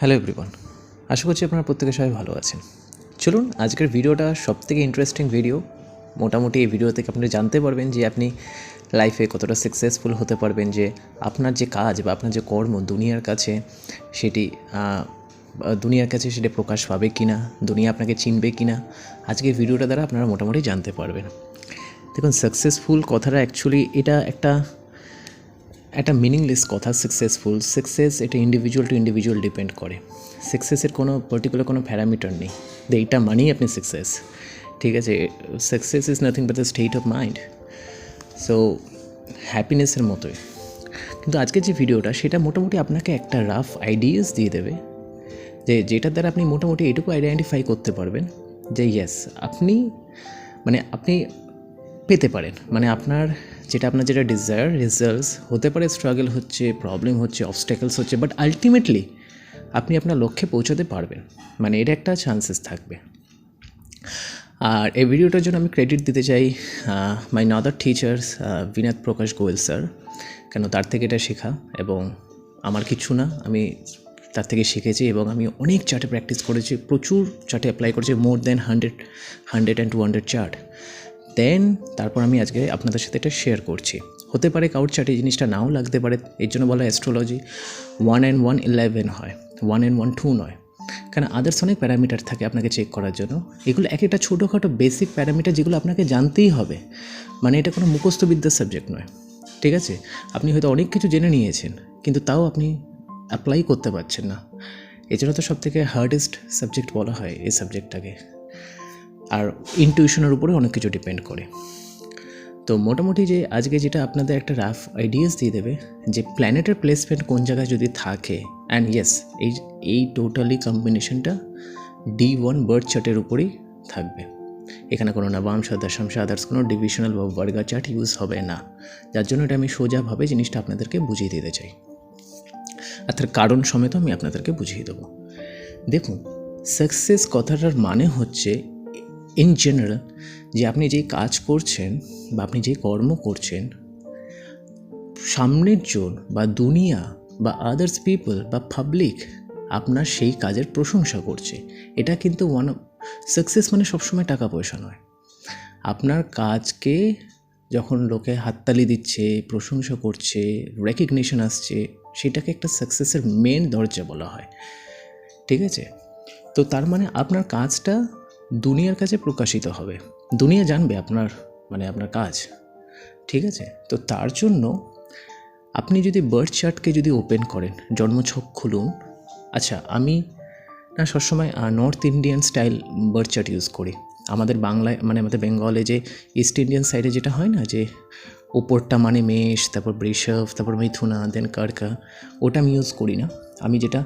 Hello everyone আশা করছি আপনারা প্রত্যেকে সবাই ভালো আছেন। চলুন, আজকের ভিডিওটা সব থেকে ইন্টারেস্টিং ভিডিও মোটামুটি এই ভিডিও থেকে আপনি জানতে পারবেন যে আপনি লাইফে কতটা সাকসেসফুল হতে পারবেন, যে আপনার যে কাজ বা আপনার যে কর্ম দুনিয়ার কাছে সেটি দুনিয়ার কাছে সেটা প্রকাশ পাবে কি না দুনিয়া আপনাকে চিনবে কি না আজকের ভিডিওটা দ্বারা আপনারা মোটামুটি জানতে পারবেন। দেখুন সাকসেসফুল কথাটা অ্যাকচুয়ালি এটা একটা একটা মিনিংলেস কথা সাকসেসফুল সাকসেস এটা ইন্ডিভিজুয়াল টু ইন্ডিভিজুয়াল ডিপেন্ড করে। সাকসেসের কোনো পার্টিকুলার কোনো প্যারামিটার নেই। যে এইটা মানেই আপনি সাকসেস ঠিক আছে success is nothing but the state of mind so হ্যাপিনেসের মতোই। কিন্তু আজকের যে ভিডিওটা সেটা মোটামুটি আপনাকে একটা রাফ আইডিয়াস দিয়ে দেবে যে যেটার দ্বারা আপনি মোটামুটি এটুকু আইডেন্টিফাই করতে পারবেন যে ইয়েস আপনি মানে আপনি পেতে পারেন। মানে আপনার যেটা আপনার যেটা ডিজায়ার রেজাল্টস হতে পারে স্ট্রাগল হচ্ছে প্রবলেম হচ্ছে অবস্টেকলস হচ্ছে বাট আলটিমেটলি আপনি আপনার লক্ষ্যে পৌঁছাতে পারবেন। মানে এটা একটা চান্সেস থাকবে। আর এই ভিডিওটার জন্য আমি ক্রেডিট দিতে চাই my another teachers Binath Prakash Goel sir কেন তার থেকে এটা শেখা এবং আমার কিছু না, আমি তার থেকে শিখেছি এবং আমি অনেক চার্টে প্র্যাকটিস করেছি, প্রচুর চার্টে অ্যাপ্লাই করেছি more than hundred hundred and two hundred chart then তারপর আমি আজকে আপনাদের সাথে এটা শেয়ার করছি। হতে পারে কাউর চার্টে জিনিসটা নাও লাগতে পারে, এর জন্য বলা astrology one and one eleven হয় ওয়ান অ্যান্ড ওয়ান টু নয়। কারণ আদার্স অনেক প্যারামিটার থাকে আপনাকে চেক করার জন্য। এগুলো এক একটা ছোটোখাটো বেসিক প্যারামিটার যেগুলো আপনাকে জানতেই হবে। মানে এটা কোনো মুখস্থ বিদ্যার সাবজেক্ট নয়। ঠিক আছে? আপনি হয়তো অনেক কিছু জেনে নিয়েছেন, কিন্তু তাও আপনি অ্যাপ্লাই করতে পারছেন না। এই জন্য তো সব থেকে হার্ডেস্ট সাবজেক্ট বলা হয় এই সাবজেক্টটাকে আর ইনটিউশনের উপরে অনেক কিছু ডিপেন্ড করে। তো মোটামুটি যে আজকে যেটা আপনাদের একটা রাফ আইডিয়াস দিয়ে দেবে, যে প্ল্যানেটের প্লেসমেন্ট কোন জায়গায় যদি থাকে অ্যান্ড ইয়েস এই এই টোটালি কম্বিনেশনটা ডি ওয়ান বার্থ চার্টের উপরেই থাকবে। এখানে কোনো নবাংশ, দশাংশ আদার্স কোনো ডিভিশনাল বা বর্গা চার্ট ইউজ হবে না। যার জন্য এটা আমি সোজাভাবে জিনিসটা আপনাদেরকে বুঝিয়ে দিতে চাই। আর তার কারণ সমেত আমি আপনাদেরকে বুঝিয়ে দেবো। দেখুন সাকসেস কথাটার মানে হচ্ছে ইন জেনারেল যে আপনি যেই কাজ করছেন বা আপনি যেই কর্ম করছেন, সামনের জন বা দুনিয়া বা আদার্স পিপল বা পাবলিক আপনার সেই কাজের প্রশংসা করছে। এটা কিন্তু ওয়ান সাকসেস মানে সবসময় টাকা পয়সা নয়। আপনার কাজকে যখন লোকে হাততালি দিচ্ছে, প্রশংসা করছে রেকগনিশন আসছে, সেটাকে একটা সাকসেসের মেন দরজা বলা হয়। ঠিক আছে? তো তার মানে আপনার কাজটা দুনিয়ার কাছে প্রকাশিত হবে। দুনিয়া জানবে আপনার মানে আপনার কাজ। ঠিক আছে? তো তার জন্য আপনি যদি বার্থ চার্টকে যদি ওপেন করেন, জন্মছক খুলুন। আচ্ছা আমি না সবসময় north Indian style birth chart use করি। আমাদের বাংলায় মানে আমাদের বেঙ্গলে যে ইস্ট ইন্ডিয়ান সাইডে যেটা হয় না, যে ওপরটা মানে মেষ, তারপর বৃষভ, তারপর মিথুনা দেন কারকা, ওটা আমি ইউজ করি না। আমি যেটা,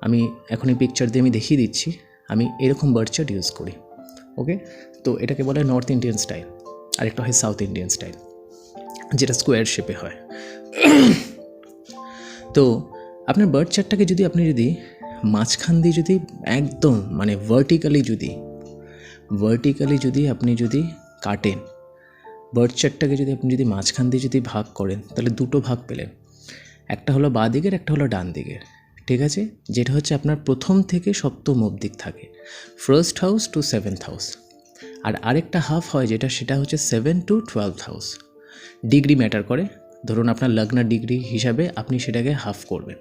আমি এখন এই পিকচার দিয়ে আমি দেখিয়ে দিচ্ছি। আমি এরকম বার্থ চার্ট ইউজ করি ওকে তো এটাকে বলে নর্থ ইন্ডিয়ান স্টাইল আরেকটা হয় সাউথ ইন্ডিয়ান স্টাইল যেটা স্কোয়ার শেপে হয়। তো আপনার বার্থ চার্টটাকে যদি আপনি যদি মাঝখান দিয়ে যদি একদম মানে ভার্টিক্যালি যদি ভার্টিক্যালি যদি আপনি যদি কাটেন বার্ড চার্টটাকে যদি আপনি যদি মাঝখান দিয়ে যদি ভাগ করেন, তাহলে দুটো ভাগ পেলেন। একটা হলো বাঁ দিকের, একটা হলো ডান দিকের। ঠিক আছে? যেটা হচ্ছে আপনার প্রথম থেকে সপ্তম অবদিক থাকে। First house to seventh house আর আরেকটা হাফ হয় যেটা, সেটা হচ্ছে seven to twelve house degree matter করে। ধরুন আপনার লগ্ন ডিগ্রি হিসাবে আপনি সেটাকে হাফ করবেন।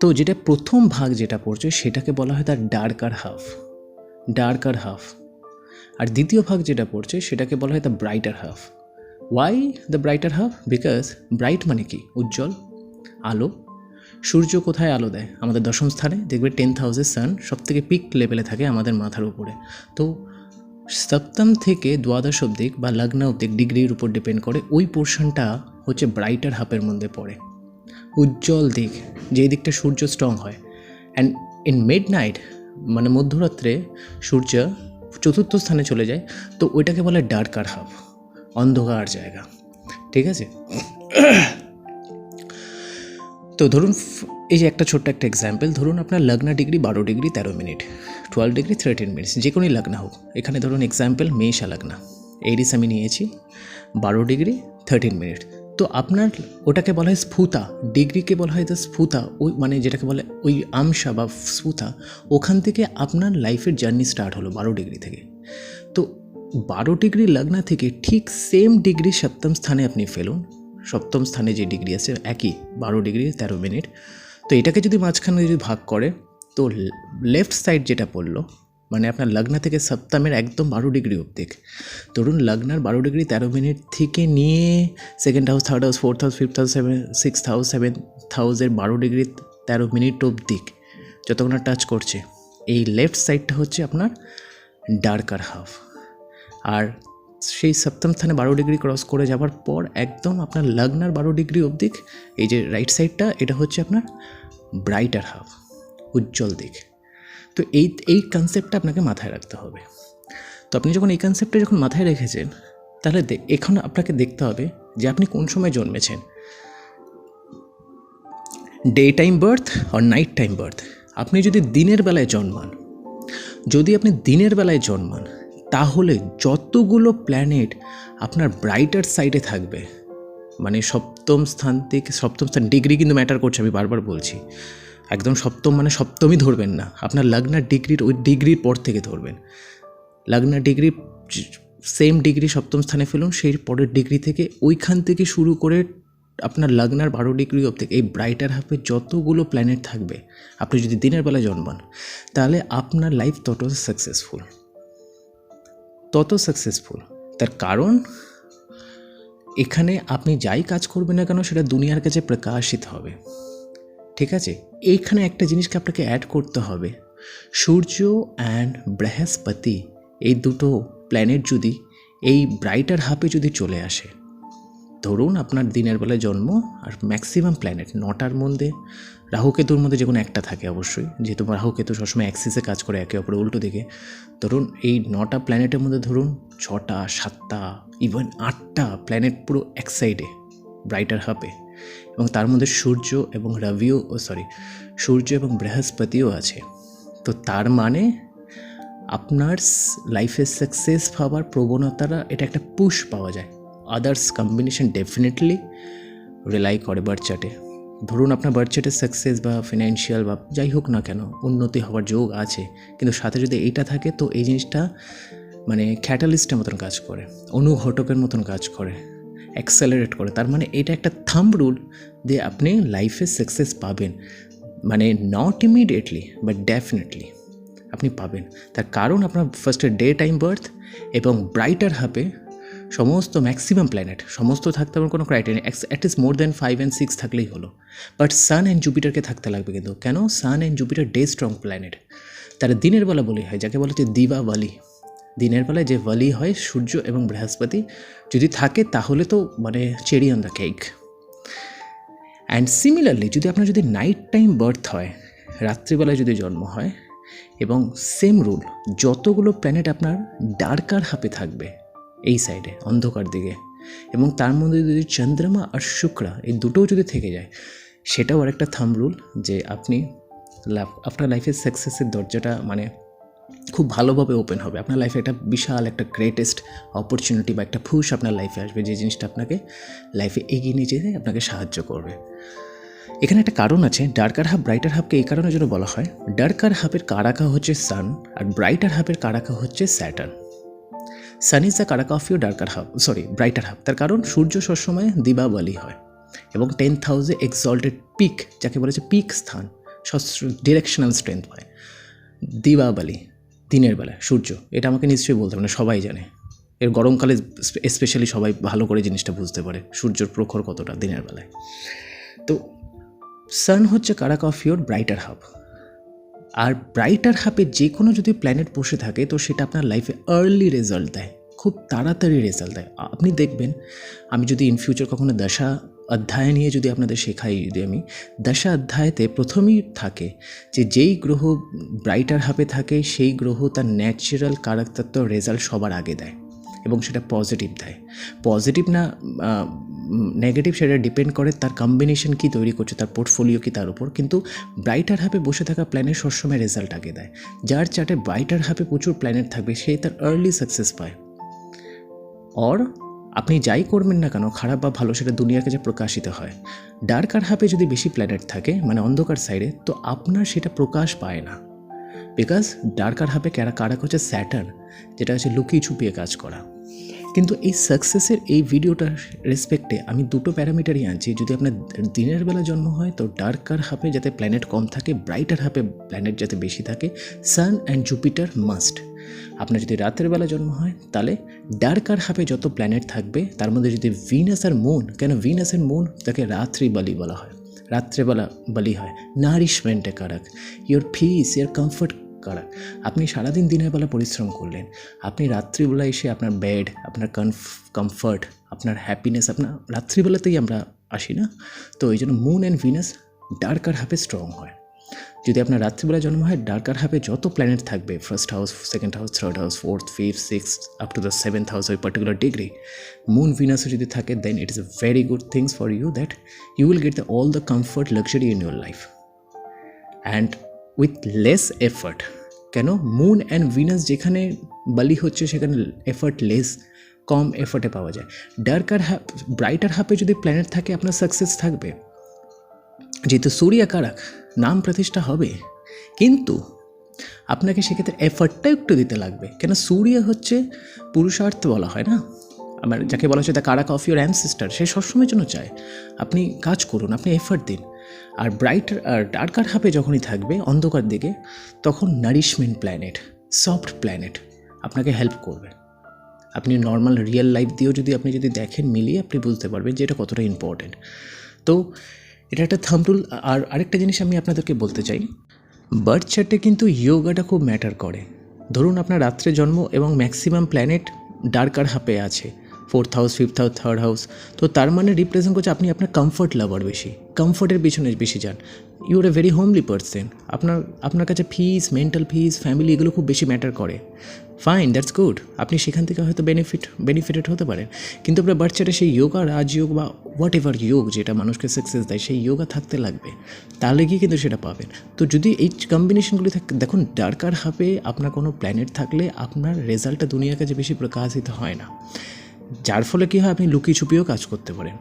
তো যেটা প্রথম ভাগ যেটা পড়ছে, সেটাকে বলা হয় তার ডার্কার হাফ ডার্কার হাফ আর দ্বিতীয় ভাগ যেটা পড়ছে, সেটাকে বলা হয় the brighter half why the brighter half because bright মানে কি? উজ্জ্বল। আলো। সূর্য কোথায় আলো দেয়? আমাদের দশম স্থানে দেখবে টেন হাউসের সান সব থেকে পিক লেভেলে থাকে আমাদের মাথার উপরে। তো সপ্তম থেকে দ্বাদশ অব্দিক বা লগ্ন অব্দিক ডিগ্রির উপর ডিপেন্ড করে ওই পোর্শনটা হচ্ছে ব্রাইটার হাফের মধ্যে পড়ে। উজ্জ্বল দিক, যেই দিকটা সূর্য স্ট্রং হয়। অ্যান্ড ইন মিড নাইট মানে মধ্যরাত্রে সূর্য চতুর্থ স্থানে চলে যায়, তো ওইটাকে বলে ডার্কার হাফ অন্ধকার জায়গা। ঠিক আছে? তো ধরুন এই যে একটা ছোট্ট একটা এক্সাম্পল ধরুন আপনার লগ্ন ডিগ্রি বারো ডিগ্রি তেরো minute twelve degree thirteen minutes যে কোনোই লগ্ন হোক। এখানে ধরুন এক্সাম্পল মেষা লগ্ন। এইরিস আমি নিয়েছি, বারো ডিগ্রি থার্টিন মিনিট তো আপনার ওটাকে বলা হয় স্ফুতা ডিগ্রিকে বলা হয় দ্য স্ফুতা, ওই মানে যেটাকে বলে ওই আমসা বা স্ফুতা, ওখান থেকে আপনার লাইফের জার্নি স্টার্ট হলো বারো ডিগ্রি থেকে। তো বারো ডিগ্রি লগ্না থেকে ঠিক সেম ডিগ্রি সপ্তম স্থানে আপনি ফেলুন সপ্তম স্থানে যে ডিগ্রি আছে, একই বারো ডিগ্রি, তেরো মিনিট। তো এটাকে যদি মাঝখানে যদি ভাগ করে, তো লেফট সাইড যেটা পড়ল মানে আপনার লগ্না থেকে সপ্তমের একদম বারো ডিগ্রি অবধি। ধরুন লগ্নার বারো ডিগ্রি, তেরো মিনিট থেকে নিয়ে second house third house fourth house fifth house seven six house seven হাউসের বারো ডিগ্রি, তেরো মিনিট অবধি যতক্ষণ টাচ করছে। এই লেফট সাইডটা হচ্ছে আপনার ডার্কার হাফ আর সেই সপ্তম স্থানে বারো ডিগ্রি ক্রস করে যাওয়ার পর একদম আপনার লগ্নার বারো ডিগ্রি অবধি, এই যে রাইট সাইডটা এটা হচ্ছে আপনার ব্রাইটার হাফ উজ্জ্বল দিক। তো এই এই কনসেপ্টটা আপনাকে মাথায় রাখতে হবে। তো আপনি যখন এই কনসেপ্টটা যখন মাথায় রেখেছেন, তাহলে এখন আপনাকে দেখতে হবে যে আপনি কোন সময় জন্মেছেন। ডে টাইম বার্থ আর নাইট টাইম বার্থ আপনি যদি দিনের বেলায় জন্মান, যদি আপনি দিনের বেলায় জন্মান তাহলে যতগুলো প্ল্যানেট আপনার ব্রাইটার সাইডে থাকবে। মানে সপ্তম স্থান থেকে সপ্তম স্থান ডিগ্রি কিন্তু ম্যাটার করছে, আমি বারবার বলছি। একদম সপ্তম মানে সপ্তমই ধরবেন না। আপনার লগ্নার ডিগ্রির ওই ডিগ্রির পর থেকে ধরবেন। লগ্নার ডিগ্রি সেম ডিগ্রি সপ্তম স্থানে ফেলুন, সেই পরের ডিগ্রি থেকে ওইখান থেকে শুরু করে আপনার লগ্নার বারো ডিগ্রি অব থেকে এই ব্রাইটার হাফে যতগুলো প্ল্যানেট থাকবে, আপনি যদি দিনের বেলা জন্মান, তাহলে আপনার লাইফ তত সাকসেসফুল তত সাকসেসফুল তার কারণ, এখানে আপনি যাই কাজ করবেন না কেন, সেটা দুনিয়ার কাছে প্রকাশিত হবে। ঠিক আছে? এইখানে একটা জিনিসকে আপনাকে অ্যাড করতে হবে। সূর্য অ্যান্ড বৃহস্পতি, এই দুটো প্ল্যানেট যদি এই ব্রাইটার হাফে যদি চলে আসে ধরুন আপনার দিনের বেলায় জন্ম আর ম্যাক্সিমাম প্ল্যানেট নটার মধ্যে। রাহুকেতুর মধ্যে যে কোনো একটা থাকে অবশ্যই। যেহেতু রাহুকেতু সবসময় অ্যাক্সিসে কাজ করে একে অপরে উল্টো দিকে। ধরুন এই নটা প্ল্যানেটের মধ্যে ধরুন ছটা, সাতটা ইভেন আটটা প্ল্যানেট পুরো এক সাইডে ব্রাইটার হাবে এবং তার মধ্যে সূর্য এবং রবিও, ও সরি সূর্য এবং বৃহস্পতিও আছে। তো তার মানে আপনার লাইফে সাকসেস পাওয়ার প্রবণতাটা, এটা একটা পুশ পাওয়া যায়। আদার্স কম্বিনেশন ডেফিনেটলি রিলাই করে বার্থ চার্টে ধরুন আপনার বার্থ চার্টে সাকসেস বা ফিনান্সিয়াল বা যাই হোক না কেন, উন্নতি হওয়ার যোগ আছে, কিন্তু সাথে যদি এইটা থাকে, তো এই জিনিসটা মানে ক্যাটালিস্টের মতন কাজ করে, অনুঘটকের মতন কাজ করে অ্যাক্সেলারেট করে। তার মানে এটা একটা থাম্ব রুল যে আপনি লাইফে সাকসেস পাবেন। মানে নট ইমিডিয়েটলি বাট ডেফিনেটলি আপনি পাবেন। তার কারণ আপনার ফার্স্টে ডে টাইম বার্থ এবং ব্রাইটার হাবে সমস্ত ম্যাক্সিমাম প্ল্যানেট সমস্ত থাকতে আমার কোনো criteria at least more than five and six থাকলেই হলো। বাট সান অ্যান্ড জুপিটারকে থাকতে লাগবে কিন্তু। কেন? Sun and Jupiter day strong planet তারা দিনের বেলা বলি হয়, যাকে বলে হচ্ছে দিবাওয়ালি দিনের বেলায় যে বালি হয়, সূর্য এবং বৃহস্পতি, যদি থাকে তাহলে তো মানে cherry on the cake and similarly যদি আপনার যদি নাইট টাইম বার্থ হয়, রাত্রিবেলায় যদি জন্ম হয়, এবং সেম রুল যতগুলো প্ল্যানেট আপনার ডার্কার হাপে থাকবে এই সাইডে, অন্ধকার দিকে। এবং তার মধ্যে যদি চন্দ্রমা আর শুক্রা এই দুটোও যদি থেকে যায়, সেটাও আর একটা থাম রুল যে আপনি লাভ আপনার লাইফের সাকসেসের দরজাটা মানে খুব ভালোভাবে ওপেন হবে। আপনার লাইফে একটা বিশাল একটা গ্রেটেস্ট অপরচুনিটি বা একটা ফুস আপনার লাইফে আসবে যে জিনিসটা আপনাকে লাইফে এগিয়ে নিয়ে যেতে আপনাকে সাহায্য করবে। এখানে একটা কারণ আছে ডার্কার হাব ব্রাইটার হাবকে এই কারণের জন্য বলা হয়। ডার্কার হাবের কারাকা হচ্ছে সান আর ব্রাইটার হাবের কারাকা হচ্ছে Saturn sun is the karaka of you darker half sorry brighter half. তার কারণ, সূর্য সবসময় দিবাবলি হয় এবং টেন হাউসে এক্সল্টেড পিক যাকে বলেছে পিক স্থান ডিরেকশনাল স্ট্রেংথ হয় দিবাবলি দিনের বেলায় সূর্য, এটা আমাকে নিশ্চয়ই বলতে হবে না, সবাই জানে। এর গরমকালে স্পেশালি সবাই ভালো করে জিনিসটা বুঝতে পারে, সূর্যের প্রখর কতটা দিনের বেলায়। তো সান হচ্ছে karak of your brighter half. R brighter হাবে যে কোনো যদি প্ল্যানেট বসে থাকে, তো সেটা আপনার লাইফে আর্লি রেজাল্ট দেয়। খুব তাড়াতাড়ি রেজাল্ট দেয়। আপনি দেখবেন, আমি যদি ইন ফিউচার কখনো দশা অধ্যায় নিয়ে যদি আপনাদের শেখাই, যদি আমি দশা অধ্যায়তে প্রথমেই থাকে যে যেই গ্রহ ব্রাইটার হাবে থাকে, সেই গ্রহ তার ন্যাচারাল কারাক্তত্ব রেজাল্ট সবার আগে দেয়। এবং সেটা পজিটিভ দেয়। পজিটিভ না নেগেটিভ সেটা ডিপেন্ড করে তার কম্বিনেশন কী তৈরি করছে, তার পোর্টফোলিও কি তার উপর। কিন্তু ব্রাইটার হাবে বসে থাকা প্ল্যানেট সবসময় রেজাল্ট আগে দেয়। যার চার্টে ব্রাইটার হাবে প্রচুর প্ল্যানেট থাকবে, সে তার আর্লি সাকসেস পায়। অর আপনি যাই করবেন না কেন, খারাপ বা ভালো সেটা দুনিয়ার কাছে প্রকাশিত হয়। ডার্ক আর হাফে যদি বেশি প্ল্যানেট থাকে মানে অন্ধকার সাইডে তো আপনার সেটা প্রকাশ পায় না। বিকজ ডার্ক আর হাফে ক্যারা কারাক হচ্ছে স্যাটার্ন যেটা হচ্ছে লুকিয়ে ছুপিয়ে কাজ করা। কিন্তু এই সাকসেসের এই ভিডিওটার রেসপেক্টে আমি দুটো প্যারামিটারই আনছি। যদি আপনার দিনের বেলা জন্ম হয়, তো ডার্কার হাফে যাতে প্ল্যানেট কম থাকে ব্রাইটার হাফে প্ল্যানেট যাতে বেশি থাকে সান অ্যান্ড জুপিটার মাস্ট আপনার যদি রাতের বেলা জন্ম হয়, তাহলে ডার্কার হাফে যত প্ল্যানেট থাকবে, তার মধ্যে যদি ভিনাস আর মুন কেন ভিনাস অ্যান্ড মুন তাকে রাত্রি বলি বলা হয়। রাত্রেবেলা বলি হয়। নারিশমেন্টে কারাক। ইয়োর ফিস ইয়োর কমফর্ট কারাক আপনি সারাদিন দিনের বেলা পরিশ্রম করলেন। আপনি রাত্রিবেলা এসে আপনার বেড আপনার কমফর্ট আপনার হ্যাপিনেস আপনার রাত্রিবেলাতেই আমরা আসি না? তো এই জন্য মুন অ্যান্ড ভিনাস ডার্ক আর হাফে স্ট্রং হয়। যদি আপনার রাত্রিবেলা জন্ম হয় ডার্ক আর হাফে যত প্ল্যানেট থাকবে first house second house third house fourth fifth six up to the seventh house ওই পার্টিকুলার ডিগ্রি মুন ভিনাসও যদি থাকে then it is a very good things for you that you will get the all the comfort luxury in your life and with less effort কেন? Moon and Venus যেখানে বালি হচ্ছে, সেখানে effort less কম এফর্টে পাওয়া যায়। ডার্ক আর হাফ ব্রাইটার হাফে যদি planet থাকে, আপনার সাকসেস থাকবে। যেহেতু সূর্য কারাক নাম প্রতিষ্ঠা হবে, কিন্তু আপনাকে সেক্ষেত্রে এফর্টটা একটু দিতে লাগবে। কেন? সূর্য হচ্ছে পুরুষার্থ বলা হয় না? আমার, যাকে বলা হচ্ছে the karak of your ancestor সে সবসময়ের জন্য চায়। আপনি কাজ করুন, আপনি এফর্ট দিন। আর ব্রাইট আর ডার্কার হাফে যখনই থাকবে অন্ধকার দিকে, তখন নারিশমেন্ট প্ল্যানেট সফট প্ল্যানেট আপনাকে হেল্প করবে। আপনি নর্মাল রিয়েল লাইফ দিয়েও যদি আপনি যদি দেখেন মিলিয়ে, আপনি বুঝতে পারবেন যে এটা কতটা ইম্পর্টেন্ট তো এটা একটা থামটুল আর আরেকটা জিনিস আমি আপনাদেরকে বলতে চাই বার্থ চার্টে কিন্তু ইয়োগাটা খুব ম্যাটার করে। ধরুন আপনার রাত্রে জন্ম এবং ম্যাক্সিমাম প্ল্যানেট ডার্কার হাফে আছে। Fourth house fifth house third house তো তার মানে রিপ্রেজেন্ট করছে আপনি আপনার কমফর্ট লাভার বেশি। কমফর্টের পিছনে বেশি যান। Your a very homely person আপনার আপনার কাছে ফিস মেন্টাল ফিস ফ্যামিলি এগুলো খুব বেশি ম্যাটার করে। ফাইন দ্যাটস গুড আপনি সেখান থেকে হয়তো বেনিফিট বেনিফিটেড হতে পারেন। কিন্তু আপনার বাচ্চাটা সেই যোগা রাজযোগ বা হোয়াট এভার যোগ যেটা মানুষকে সাকসেস দেয়, সেই যোগা থাকতে লাগবে। তাহলে গিয়ে কিন্তু সেটা পাবেন। তো যদি এই কম্বিনেশনগুলি থাকে, দেখুন ডার্কার হাফে আপনার কোনো প্ল্যানেট থাকলে আপনার রেজাল্টটা দুনিয়ার কাছে বেশি প্রকাশিত হয় না। যার ফলে কী হয় আপনি লুকিয়ে ছুপিয়েও কাজ করতে পারেন।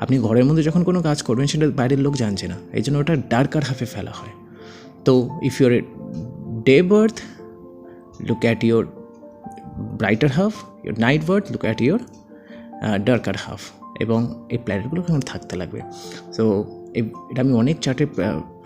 আপনি ঘরের মধ্যে যখন কোনো কাজ করবেন সেটা বাইরের লোক জানছে না। এই জন্য ওটা ডার্কার হাফে ফেলা হয়। তো if your day birth look at your brighter half your night birth look at uh, darker half এবং এই প্ল্যানেটগুলো কেমন থাকতে লাগবে। সো এটা আমি অনেক চার্টে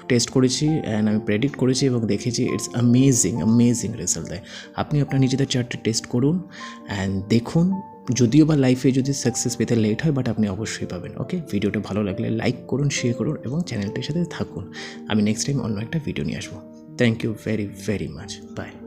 টেস্ট করেছি অ্যান্ড আমি প্রেডিক্ট করেছি এবং দেখেছি ইটস অ্যামেজিং অ্যামেজিং রেজাল্ট দেয়। আপনি আপনার নিজেদের চার্টে টেস্ট করুন অ্যান্ড দেখুন যদিও বা লাইফে যদি সাকসেস পেতে লেট হয় বাট আপনি অবশ্যই পাবেন ওকে ভিডিওটা ভালো লাগলে লাইক করুন শেয়ার করুন এবং চ্যানেলটির সাথে থাকুন। আমি নেক্সট টাইম অন্য একটা ভিডিও নিয়ে আসব। Thank you very very much bye